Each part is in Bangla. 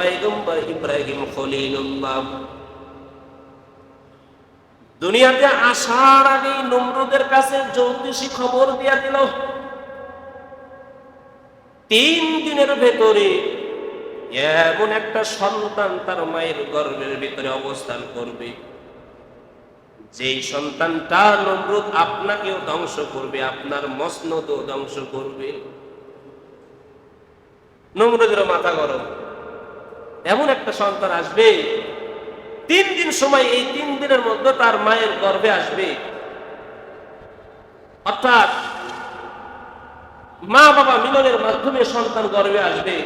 পাইগম্বর ইব্রাহিম খলিলুল্লাহ দুনিয়াতে আসার আগেই নমরুদের কাছে জ্যোতিষী খবর দিয়া দিল। তিন দিনের ভেতরে এমন একটা সন্তান তার মায়ের গর্ভের ভিতরে অবস্থান করবে। যেই সন্তানটা নমরুদ আপনাকেও ধ্বংস করবে, আপনার মসনদও ধ্বংস করবে। নমরুদের মাথা গরম। এমন একটা সন্তান আসবে, তিন দিন সময় এই তিন দিনের মধ্যে তার মায়ের গর্ভে আসবে। অর্থাৎ মা বাবা মিলনের মাধ্যমে সন্তান গর্বে আসবে,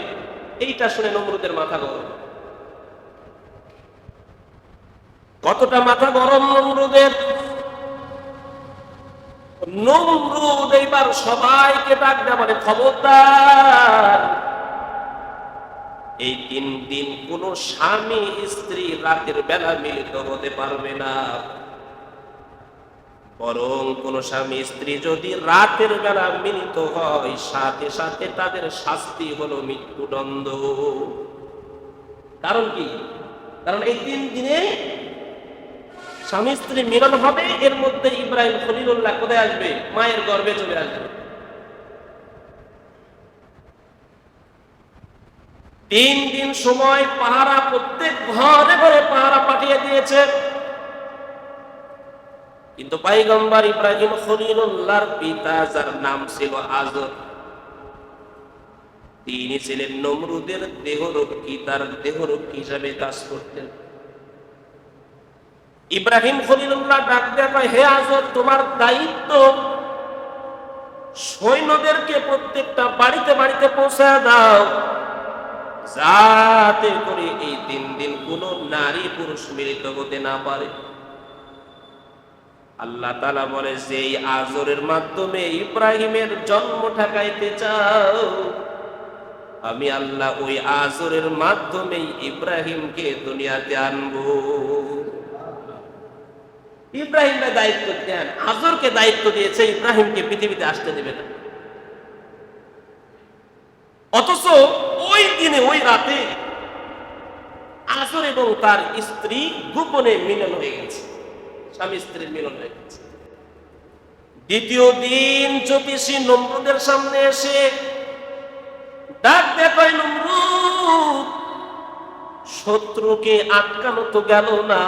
এইটা শুনে নমরুদের মাথা গরম। কতটা মাথা গরম নমরুদের? নমরুদ এইবার সবাইকে ডাক মানে খবরদার এই তিন দিন কোন স্বামী স্ত্রী রাতের বেলা মিলিত হতে পারবে না। বরং কোন স্বামী স্ত্রী যদি রাতের বেলা মিলিত হয়, সাথে সাথে তাদের শাস্তি হলো মৃত্যুদণ্ড। কারণ কি? কারণ এই তিন দিনে স্বামী স্ত্রী মিলন হবে, এর মধ্যে ইব্রাহিম খলিলুল্লাহ কোথায় আসবে? মায়ের গর্ভে চলে আসবে। তিন দিন সময় পাহারা, প্রত্যেক ঘরে ঘরে পাহারা পাঠিয়ে দিয়েছে। কিন্তু পাইগম্বর ইব্রাহিম খলিলুল্লাহর পিতা, যার নাম ছিল আজর তিনি ছিলেন নমরুদের দেহরক্ষী, তার দেহরক্ষী হিসাবে কাজ করতেন। ইব্রাহিম খলিলুল্লাহ ডাক দেয়া কয়, হে আজর তোমার দায়িত্ব সৈন্যদেরকে প্রত্যেকটা বাড়িতে বাড়িতে পৌঁছায় দাও। যাতে করে এই তিন দিন কোন নারী পুরুষ মিলিত হতে না পারে। আল্লাহ তালা বলে যে এই আজরের মাধ্যমে ইব্রাহিমের জন্ম ঠেকাইতে চাও, আমি আল্লাহ ওই আজরের মাধ্যমে ইব্রাহিমকে দুনিয়াতে আনব। ইব্রাহিমকে দায়িত্ব দেন, আজরকে দায়িত্ব দিয়েছে, ইব্রাহিমকে পৃথিবীতে আসতে দেবে না। অথচ ওই দিনে, ওই রাতে আসর এবং তার স্ত্রী গোপনে মিলন হয়ে গেছে। স্বামী স্ত্রীর মিলন হয়ে গেছে। দ্বিতীয় দিন জ্যোতিষী নমরুদের সামনে এসে ডাক দেখায় নমরুদ, শত্রুকে আটকানো তো গেল না।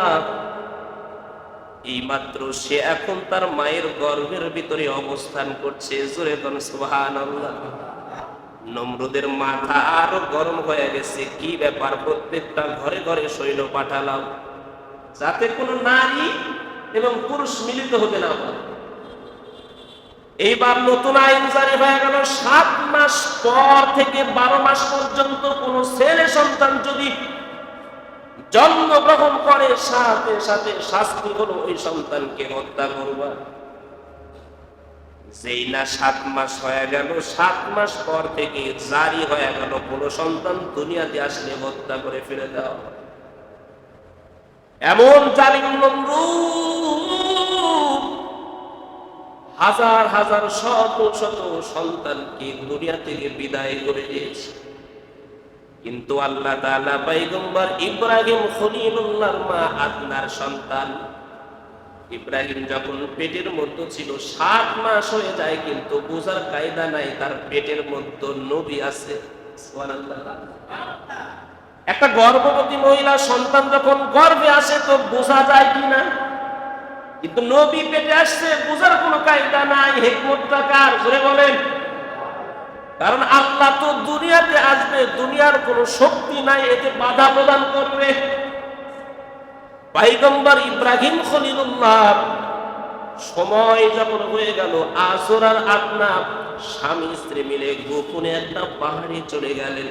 এই মাত্র সে এখন তার মায়ের গর্ভের ভিতরে অবস্থান করছে। জোরে কোন সুবহান নমরুদের মাথা আরও গরম হয়ে গেছে। কি ব্যাপার? প্রত্যেকটা ঘরে ঘরে সৈন্য পাঠালাম। যাতে কোনো নারী এবং পুরুষ মিলিত হতে না পারে। এইবার নতুন আইন জারি হয়ে গেল। সাত মাস পর থেকে বারো মাস পর্যন্ত কোন ছেলে সন্তান যদি জন্মগ্রহণ করে, সাথে সাথে শাস্তি হলো ওই সন্তানকে হত্যা করবা যেই না সাত মাস হয়ে গেল, সাত মাস পর থেকে জারি হয়ে গেল, কোন সন্তান দুনিয়াতে আসলে হত্যা করে ফেলে দাও এমন জালিম নমরুদ, হাজার হাজার শত শত সন্তানকে দুনিয়া থেকে বিদায় করে দিয়েছে। কিন্তু আল্লাহ তাআলা পয়গম্বর ইব্রাহিম খলিলুল্লাহর মা আদনার সন্তান ইব্রাহিম যখন পেটের মধ্যে ছিল, সাত মাস হয়ে যায় কিন্তু বোঝার কায়দা নাই, তার পেটের মধ্যে নবী আছে। একটা গর্ভবতী মহিলা সন্তান যখন গর্ভে আসে, তো বোঝা যায় কি না? কিন্তু নবী পেটে আসছে, বোঝার কোনো কায়দা নাই, হেকমতটা কার? ধরে বলেন। কারণ আল্লাহ তো দুনিয়াতে আসবে, দুনিয়ার কোনো শক্তি নাই, এতে বাধা প্রদান করবে। পাইগম্বর ইব্রাহিম খলিলুল্লাহ, সময় যখন হয়ে গেল, আসর আর আপনা স্বামী স্ত্রী মিলে গোপনে একটা পাহাড়ে চলে গেলেন।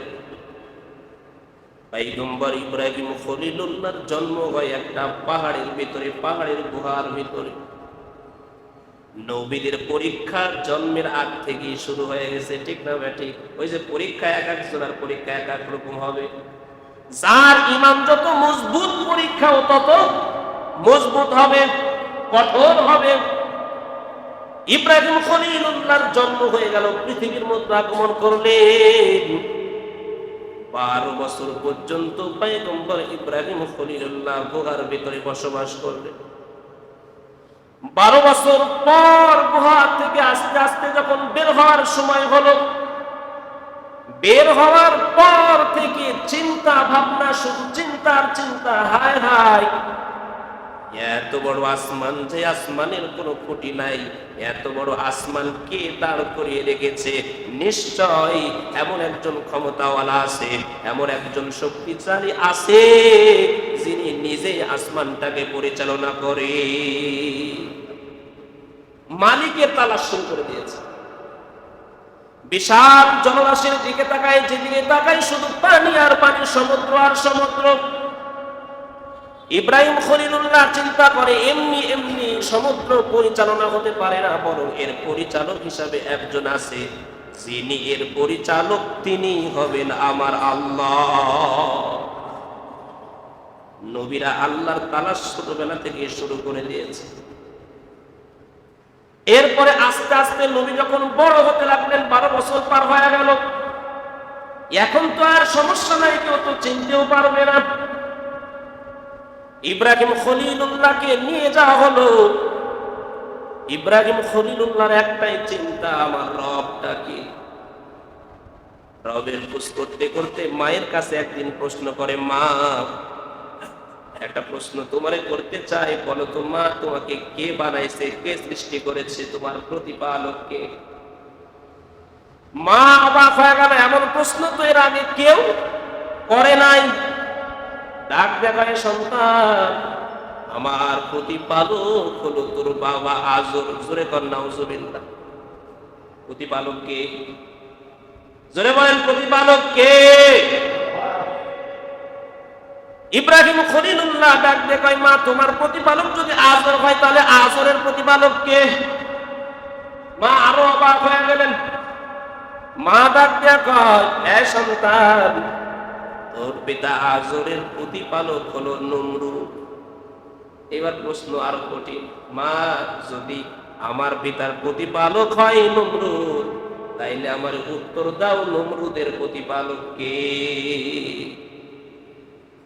পাইগম্বর ইব্রাহিম খলিলুল্লাহর জন্ম হয় একটা পাহাড়ের ভিতরে, পাহাড়ের গুহার ভিতরে। নবীদের পরীক্ষা জন্মের আগ থেকেই শুরু হয়ে গেছে, ঠিক না ঠিক ওই যে পরীক্ষা এক এক জনের পরীক্ষা এক এক রকম হবে। যার ইমান যত মজবুত পরীক্ষাও তত মজবুত হবে, কঠোর হবে। ইব্রাহিম খলিলুল্লাহর জন্ম হয়ে গেল, পৃথিবীর মধ্যে আগমন করলেন। বারো বছর পর্যন্ত পয়গম্বর ইব্রাহিম খলিলুল্লাহ গুহার ভিতরে বসবাস করলেন। বারো বছর পর গুহা থেকে আস্তে আস্তে যখন বের হওয়ার সময় হলো বের হওয়ার পর থেকে চিন্তা ভাবনা শুধু চিন্তার চিন্তা, হায় হায়। এত বড় আসমান যে আসমানের কোনো খুঁটি নাই, এত বড় আসমান কে দাঁড় করিয়ে রেখেছে? নিশ্চয় এমন একজন ক্ষমতাওয়ালা আছে, এমন একজন শক্তিশালী আছে, যিনি নিজে আসমানটাকে পরিচালনা করে। মালিকের তালাশ শুরু করে দিয়েছে। বিশাল জলরাশির দিকে তাকায়, যেদিকে তাকায় শুধু পানি আর পানি, সমুদ্র আর সমুদ্র। ইব্রাহিম খলিলুল্লাহ চিন্তা করে, এমনি এমনি সমুদ্র পরিচালনা হতে পারে না, বরং এর পরিচালক হিসাবে একজন আছে, যিনি এর পরিচালক, তিনি হবেন আমার আল্লাহ। নবীরা আল্লাহর তালাশ ছোটবেলা থেকে শুরু করে দিয়েছে। এরপরে আস্তে আস্তে নবী যখন বড় হতে লাগলেন, বারো বছর পার হয়ে গেল। এখন তো আর সমস্যা নাই, কেউ তো চিনতেও পারবে না। ইব্রাহিম খলিলুল্লাহকে নিয়ে যাওয়া হলো। ইব্রাহিম খলিলুল্লাহর একটাই চিন্তা, আমার রবটা কি? রবের খোঁজ করতে করতে মায়ের কাছে একদিন প্রশ্ন করে, মা একটা প্রশ্ন, তোমারে করতে চাই বলো তো মা, তোমাকে কে বানাইছে, কে সৃষ্টি করেছে, তোমার প্রতিপালক কে মা অবাক হয়ে গেল, এমন প্রশ্ন তো এর আগে কেউ করে নাই। ডাক দেখায়, সন্তান, আমার প্রতিপালক হলো তোর বাবা আজর। জোরে কন্যা উজুবিল্লা প্রতিপালক কে? জোরে বলেন, প্রতিপালক কে? ইব্রাহিম খলিলুল্লাহ ডাক দিয়ে কয়, মা, তোমার প্রতিপালক যদি আজর হয়, তাহলে আজরের প্রতিপালক কে? মা আরও অবাক হয়ে গেলেন। মা ডাক দিয়ে কয়, এ সন্তান, তোর পিতা আজরের প্রতিপালক হলো নমরু এবার প্রশ্ন আরও কঠিন। মা, যদি আমার পিতার প্রতিপালক হয় নমরুদ, তাইলে আমার উত্তর দাও নমরুদের প্রতিপালক কে?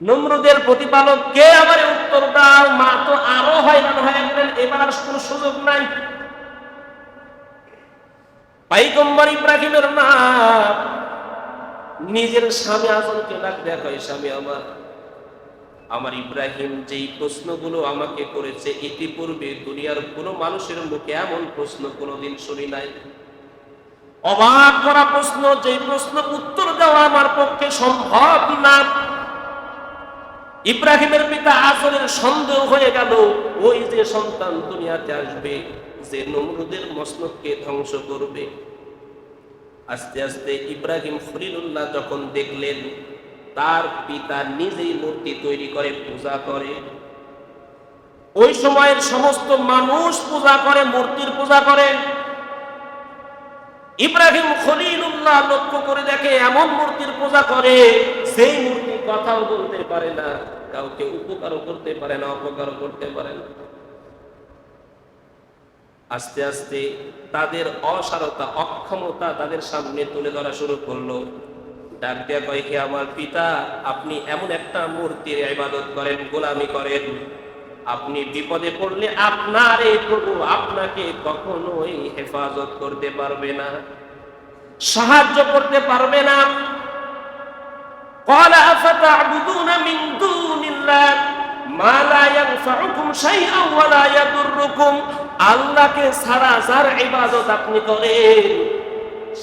নমরুদের প্রতিপালক কে আমার উত্তর দাও? মা তো আরও হয়রান হয়ে গেলেন, এবার কোনো সুযোগ নাই। পাইগম্বর ইব্রাহিমের মা, নিজের স্বামী আজমকে ডাক দেখায় স্বামী আমার আমার ইব্রাহিম যেই প্রশ্নগুলো আমাকে করেছে, ইতিপূর্বে দুনিয়ার কোনো মানুষের মুখে এমন প্রশ্ন কোনোদিন শুনি নাই। অবাক করা প্রশ্ন যে প্রশ্ন উত্তর দেওয়া আমার পক্ষে সম্ভব না। ইব্রাহিমের পিতা আসলের সন্দেহ হয়ে গেল, ওই যে সন্তান দুনিয়াতে আসবে, যে নমরুদের মসনদকে ধ্বংস করবে। আস্তে আস্তে ইব্রাহিম খলিলুল্লাহ যখন দেখলেন, তার পিতা নিজেই মূর্তি তৈরি করে পূজা করে। ওই সময়ের সমস্ত মানুষ পূজা করে, মূর্তির পূজা করে। ইব্রাহিম খলিলুল্লাহ লক্ষ্য করে দেখে, এমন মূর্তির পূজা করে সেই কথাও বলতে পারে না, কাউকে উপকারও করতে পারে না, অপকারও করতে পারে না। আস্তে আস্তে তাদের অসারতা, অক্ষমতা তাদের সামনে তুলে ধরা শুরু করল। ডাক দেয়া কয় আমার পিতা, আপনি এমন একটা মূর্তির ইবাদত করেন, গোলামি করেন। আপনি বিপদে পড়লে আপনার এই প্রভু আপনাকে কখনোই হেফাজত করতে পারবে না, সাহায্য করতে পারবে না। قال أفتعبدون من دون الله ما لا ينفعكم شيئا ولا يضركم আল্লাহকে ছাড়া যার ইবাদত আপনি করেন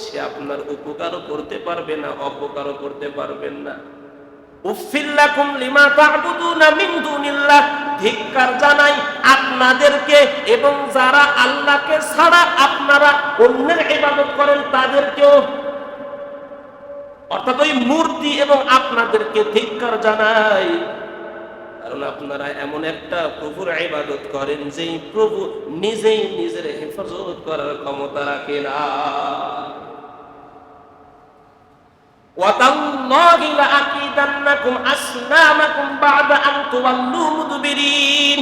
সে আপনার উপকারও করতে পারবে না অপকারও করতে পারবেন না উফিল্লাকুম লিমা তা'বুদুনা মিন দুনিল্লাহ ধিক্কার জানাই আপনাদেরকে এবং যারা আল্লাহকে ছাড়া আপনারা অন্যের ইবাদত করেন তাদেরকেও অর্থাৎ ওই মূর্তি এবং আপনাদেরকে ধিক্কার জানাই কারণ আপনারা এমন একটা প্রভুর ইবাদত করেন যেই প্রভু নিজেই নিজের হেফাজত করার ক্ষমতা রাখে না وتالله لأكيدنكم أصنامكم بعد أن تولوا مدبرين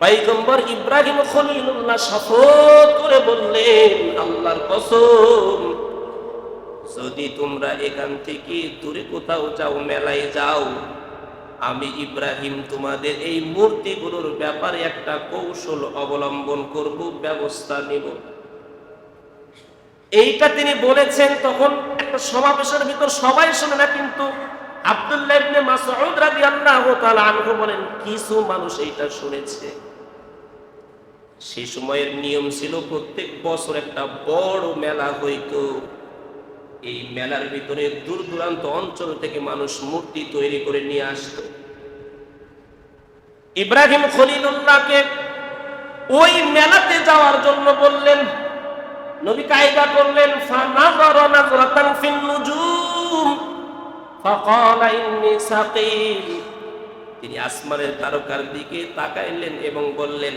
পাইগম্বর ইব্রাহিম খলিলুল্লাহ শপথ করে বললেন আল্লাহর কসম যদি তোমরা এখান থেকে দূরে কোথাও যাও, মেলায় যাও, আমি ইব্রাহিম তোমাদের এই মূর্তিগুলোর ব্যাপারে একটা কৌশল অবলম্বন করব, ব্যবস্থা নিব। এইটা তিনি বলেছেন তখন একটা সমাবেশের ভিতর সবাই শোনে না কিন্তু আব্দুল্লাহ বলেন, কিছু মানুষ এইটা শুনেছে। সেই সময়ের নিয়ম ছিল, প্রত্যেক বছর একটা বড় মেলা হইতো। এই মেলার ভিতরে দূর দূরান্ত অঞ্চল থেকে মানুষ মূর্তি তৈরি করে নিয়ে আসতো। ইব্রাহিম খলিলুল্লাহকে ওই মেলাতে যাওয়ার জন্য বললেন, নবী কায়দা করলেন তিনি আসমানের তারকার দিকে তাকাইলেন এবং বললেন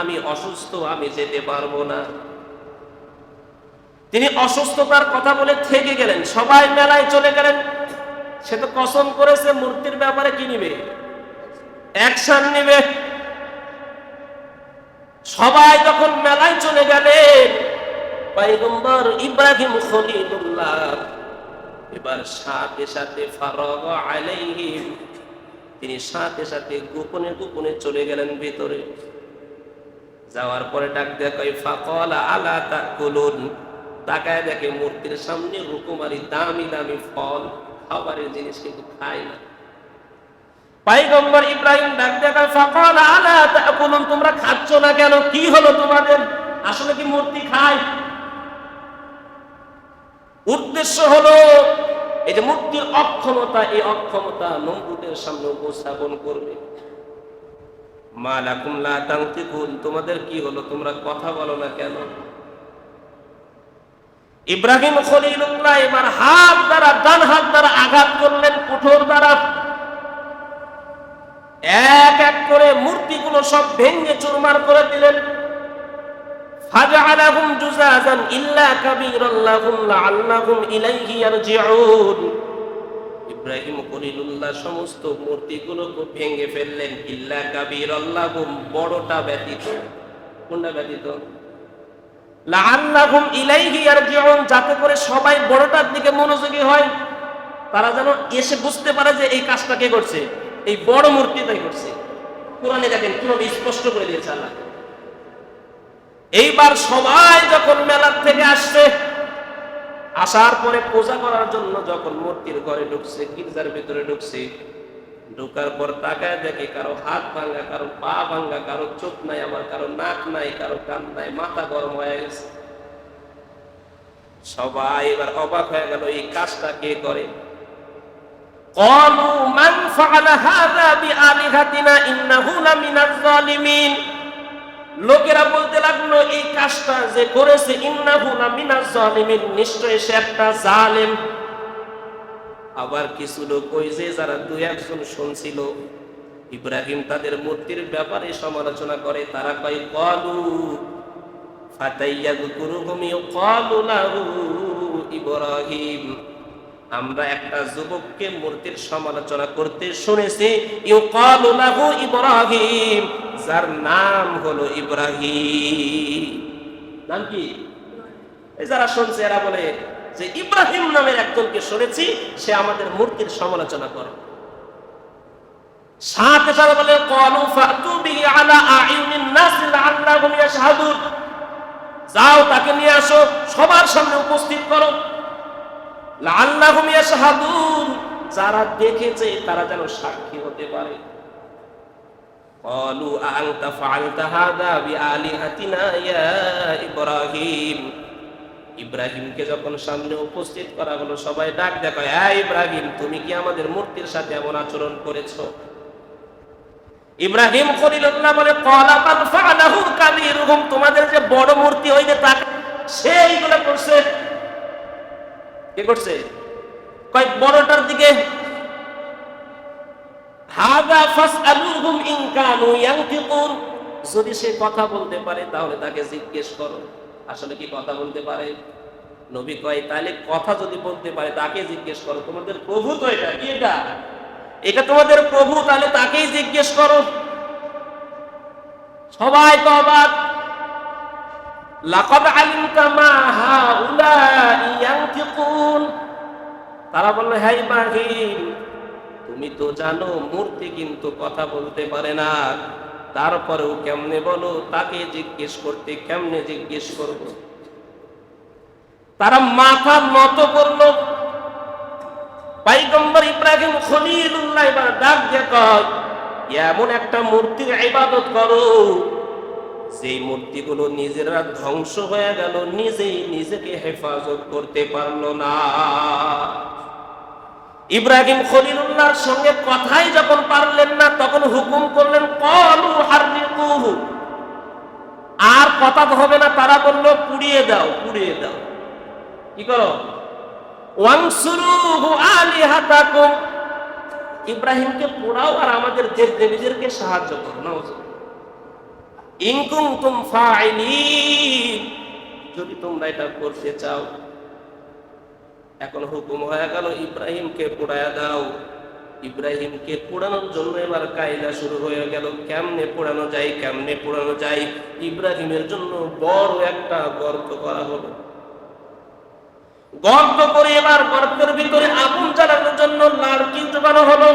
আমি অসুস্থ, আমি যেতে পারব না। তিনি অসুস্থতার কথা বলে থেকে গেলেন, সবাই মেলায় চলে গেলেন। সে তো কসম করেছে, মূর্তির ব্যাপারে কি নিবে? অ্যাকশন নিবে। সবাই যখন মেলায় চলে গেলেন পাইগম্বর ইব্রাহিম খলিলুল্লাহ এবার সাথে সাথে ফারগ আলাইহিম, তিনি সাথে সাথে গোপনে গোপনে চলে গেলেন ভিতরে। যাওয়ার পরে ডাক দেয়া কই ফাকলা আলা তাকুলুন? তাকায় দেখে মূর্তির সামনে রুকুমারি দামি দামি ফল, খাবারের জিনিস কিন্তু খায় না। পাইগম্বর ইব্রাহিম ডাক দেখা ফাকাল আলা তাকুলুন, তোমরা খাচ্ছ না কেন? কি হলো তোমাদের? আসলে কি মূর্তি খায়? উদ্দেশ্য হলো, এই যে মূর্তির অক্ষমতা, এই অক্ষমতা নমরুদের সামনে উপস্থাপন করবে। মা লাকুম লা তানতিকুন, তোমাদের কি হলো? তোমরা কথা বলো না কেন? ইব্রাহিম খলিলুল্লাহ এবার হাত দ্বারা, ডান হাত দ্বারা আঘাত করলেন, কুঠোর দ্বারা। এক এক করে মূর্তিগুলো সব ভেঙে চুরমার করে দিলেন। ইব্রাহিম সমস্ত মূর্তিগুলোকে ভেঙে ফেললেন। ইল্লা কাবীরান লাহুম, বড়টা ব্যতীত। কোনটা ব্যতীত? লাআল্লাহুম ইলাইহি ইয়ারজিউন, যাতে করে সবাই বড়টার দিকে মনোযোগী হয়। তারা যেন এসে বুঝতে পারে যে এই কাজটা কে করছে, এই বড় মূর্তি তাই করছে। কোরআনে দেখেন কীভাবে স্পষ্ট করে দিয়েছে আল্লাহ। এইবার সবাই যখন মেলার থেকে আসছে, আসার পরে পূজা করার জন্য যখন মূর্তির ঘরে ঢুকছে, গির্জার ভিতরে ঢুকছে ঢুকার পর তাকায় দেখে কারো হাত ভাঙ্গা কারো পা ভাঙ্গা কারো চোখ নাই আমার কারো নাক নাই কারো কান নাই মাথা গরম হয়ে গেছে সবাই এবার অবাক হয়ে গেল এই কাজটা কে করে قالوا من فعل هذا بآلهتنا إنه لمن الظالمين লোকেরা বলতে লাগলো এই কাজটা যে করেছে ইন্নাহু লামিনাজ জালিমিন নিশ্চয় সে একটা জালেম আবার কিছু লোক ওই যে যারা দুই একজন শুনছিল, ইব্রাহিম তাদের মূর্তির ব্যাপারে সমালোচনা করে, তারা কয়, কলু ফাতাইয়াযকুরুহুম ইউকালু লাহু ইব্রাহিম। আমরা একটা যুবককে মূর্তির সমালোচনা করতে শুনেছি ইব্রাহিম। যার নাম হলো ইব্রাহিম। নাম কি? যারা শুনছে, এরা বলে যে ইব্রাহিম নামের একজনকে শুনেছি সে আমাদের মূর্তির সমালোচনা করে সাথে সাথে বলে কলু ফাতু বিহি আলা আইউনিন নাস লাআল্লাহুম ইয়াশহাদুন যাও তাকে নিয়ে আসো সবার সামনে উপস্থিত করো লাআল্লাহুম ইয়াশহাদুন যারা দেখেছে তারা যেন সাক্ষী হতে পারে قالوا أأنت فعلت هذا بآلهتنا يا إبراهيم ইব্রাহিমকে যখন সামনে উপস্থিত করা হলো, সবাই ডাক দেখো হ্যাঁ ইব্রাহিম, তুমি কি আমাদের মূর্তির সাথে এমন আচরণ করেছ? ইব্রাহিম খলিলুল্লাহ বলে ক্বালা বাল ফাআলাহু কাবীরুহুম তোমাদের যে বড় মূর্তি ওই যে তাকে সে এইগুলো করছে। কে করছে? কয় বড়টার দিকে, হাদা ফাসআলুহুম ইন কানু ইয়ানতিকুন যদি সে কথা বলতে পারে, তাহলে তাকে জিজ্ঞেস করো। আসলে কি কথা বলতে পারে? নবী কয়, তাহলে কথা যদি বলতে পারে, তাকে জিজ্ঞেস করো, তোমাদের প্রভু তো এটা, কি এটা? এটা তোমাদের প্রভু, তাহলে তাকেই জিজ্ঞেস করো। সবাই তো অবাক। লাকাদ আলিমতা মা হাউলাই ইয়ানতিকুন। তারা বলল হ্যাঁ ইব্রাহিম, তুমি তো জানো, মূর্তি কিন্তু কথা বলতে পারে না। তারপরেও কেমনে বলো? তাকে জিজ্ঞেস করতে কেমনে জিজ্ঞেস করব? তারা মাথা নত করল। পাইগম্বর ইব্রাহিম খলিলুল্লাহ ডাক এমন একটা মূর্তির ইবাদত করো। সেই মূর্তিগুলো নিজেরা ধ্বংস হয়ে গেল, নিজেই নিজেকে হেফাজত করতে পারল না। ইব্রাহিম খলিলুল্লাহর সঙ্গে কথাই যখন পারলেন না, তখন হুকুম করলেন আর কথা তো হবে না, তারা বলল, পুড়িয়ে দাও পুড়িয়ে দাও। কি করো? ওয়াংসুরুহু আলিহাতাকুম। ইব্রাহিমকে পোড়াও আর আমাদের দেব দেবীদেরকে সাহায্য করো না ইনকুম তুম ফাইলিন যদি তোমরা এটা করতে চাও এখন হুকুম হয়ে গেল ইব্রাহিমকে পোড়ায় দাও। ইব্রাহিমকে পোড়ানোর জন্য এবার কায়দা শুরু হয়ে গেল। কেমনে পোড়ানো যায়, কেমনে পোড়ানো যায়? ইব্রাহিমের জন্য বড় একটা গর্ত করা হলো। গর্ত করে এবার গর্তের ভিতরে আগুন জ্বালানোর জন্য লাড়কি জোগানো হলো।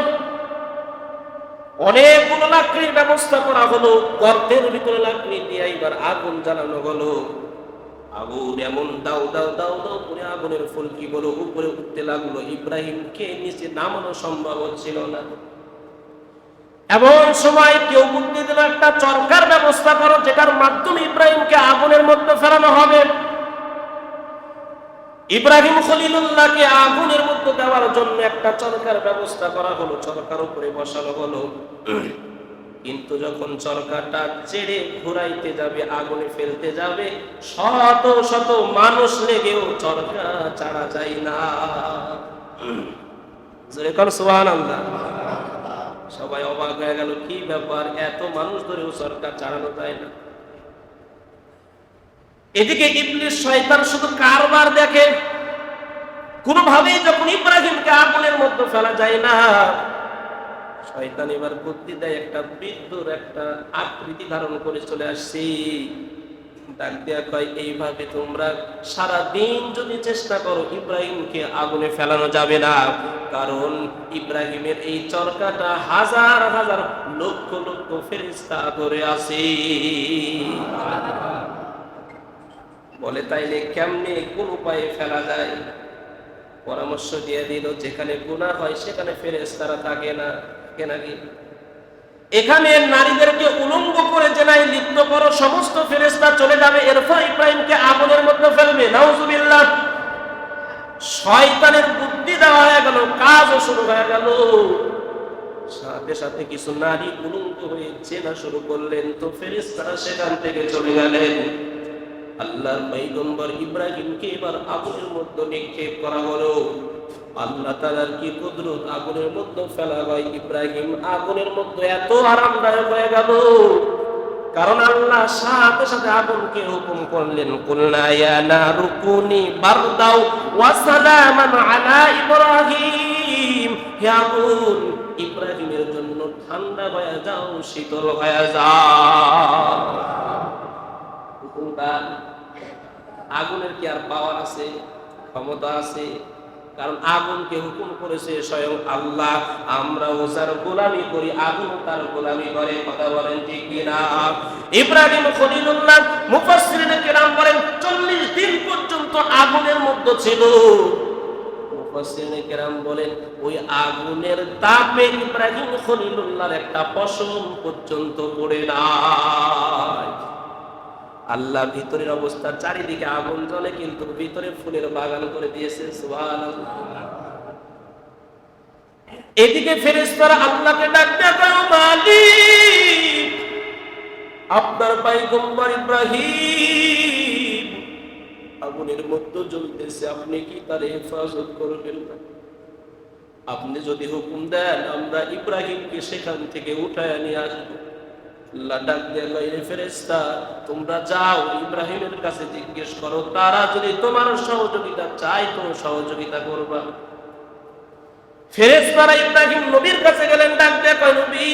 অনেকগুলো লাকড়ির ব্যবস্থা করা হলো। গর্তের ভিতরে লাকড়ি দিয়ে এবার আগুন জ্বালানো হলো। আগুন এমন দাও দাও দাও দাও করে আগুনের ফুলকি উপরে উঠতে লাগল। ইব্রাহিমকে নিচে নামানো সম্ভব হচ্ছিল না। এমন সময় কেউ বুদ্ধি দিল, একটা চরকার ব্যবস্থা করো, যেটার মাধ্যমে ইব্রাহিমকে আগুনের মধ্যে ফেরানো হবে। ইব্রাহিম খলিলুল্লাহকে আগুনের মধ্যে দেওয়ার জন্য একটা চরকার ব্যবস্থা করা হলো। চরকার উপরে বসানো হলো। কিন্তু যখন চরকাটা চেড়ে ঘুরাইতে যাবে, আগুনে ফেলতে যাবে, শত শত মানুষ লেগেও চরকা চাড়া যায় না। সবাই অবাক হয়ে গেল, কি ব্যাপার? এত মানুষ ধরেও সরকার চালানো যায় না। এদিকে ইবলিস শয়তান শুধু কারবার দেখে, কোনোভাবেই যখন ইব্রাহিমকে আগুনের মধ্যে ফেলা যায় না। শয়তান এবার বুদ্ধি দেয়, একটা বৃদ্ধর একটা আকৃতি ধারণ করে চলে আসছি। ডাক দেয়া কয়, এইভাবে তোমরা সারা দিন যদি চেষ্টা করো, ইব্রাহিমকে আগুনে ফেলানো যাবে না। কারণ ইব্রাহিমের এই চরকাটা হাজার হাজার লক্ষ লক্ষ ফেরিস্তা ধরে আসে বলে, তাইলে কেমনে কোন উপায়ে ফেলা যায়? পরামর্শ দিয়ে দিল, যেখানে গুণা হয়, সেখানে ফেরেস্তারা থাকে না। এখানে নারীদেরকে উলঙ্গ করে জেনায় লিপ্ত করো, সমস্ত ফেরেস্তা চলে যাবে। এরপর ইব্রাহিমকে আগুনের মধ্যে ফেলবে। নাউজুবিল্লাহ। শয়তানের বুদ্ধি দেওয়া হয়ে গেল, কাজও শুরু হয়ে গেল। সাথে সাথে কিছু নারী উলঙ্গ হয়ে চেনা শুরু করলেন। তো ফেরেস্তারা সেখান থেকে চলে গেলেন। আল্লাহর পৈগম্বর ইব্রাহিমকে এবার আগুনের মধ্যে নিক্ষেপ করা হলো। আল্লাহ তালার কি কুদরত? আগুনের মধ্যে ফেলা হয় ইব্রাহিম, আগুনের মধ্যে এত আরামদায়ক হয়ে গেল। কারণ আল্লাহ সাথে সাথে আগুনকে হুকুম করলেন, কুলনা ইয়া নারুকুনি বারদাও ওয়া সালামান আলা ইব্রাহিম। হে আগুন, ইব্রাহিমের জন্য ঠান্ডা হয়ে যাও, শীতল হয়ে যাও হুকুমটা আগুনের কি আর পাওয়ার আছে? ক্ষমতা আছে? কারণ আগুনকে হুকুম করেছে স্বয়ং আল্লাহ। আমরা ওসার গোলামি করি, আগুন তার গোলামি করে, কথা বলেন ঠিক কিনা? ইব্রাহিম খলিলুল্লাহ মুফাসসিরিন কেরাম বলেন 40 দিন পর্যন্ত আগুনের মধ্যে ছিল। মুফাসসিরিন কেরাম বলেন, ওই আগুনের তাপে ইব্রাহিম খলিলুল্লাহর একটা পশম পর্যন্ত পড়ে নাই। আল্লাহ ভিতরের অবস্থা চারিদিকে আগুন জ্বলে, কিন্তু ভিতরে ফুলের বাগান করে দিয়েছে এদিকে ফেরেস্তারা আল্লাহকে ডাকতে মালিক, আপনার পাইগম্বর ইব্রাহিম, আগুনের মধ্যে জ্বলতেছে, আপনি কি তার হেফাজত করবেন আপনি যদি হুকুম দেন, আমরা ইব্রাহিমকে সেখান থেকে উঠায় নিয়ে আসব। আল্লাহ ডাক দিয়ে কইলে ফেরেশতা, তোমরা যাও, ইব্রাহিমের কাছে জিজ্ঞেস করো, তারা যদি তোমার সহযোগিতা চায় তো সহযোগিতা করবা। ফেরেশতারা ইব্রাহিম নবীর কাছে গেলেন, ডাক দিয়ে কয়, নবী!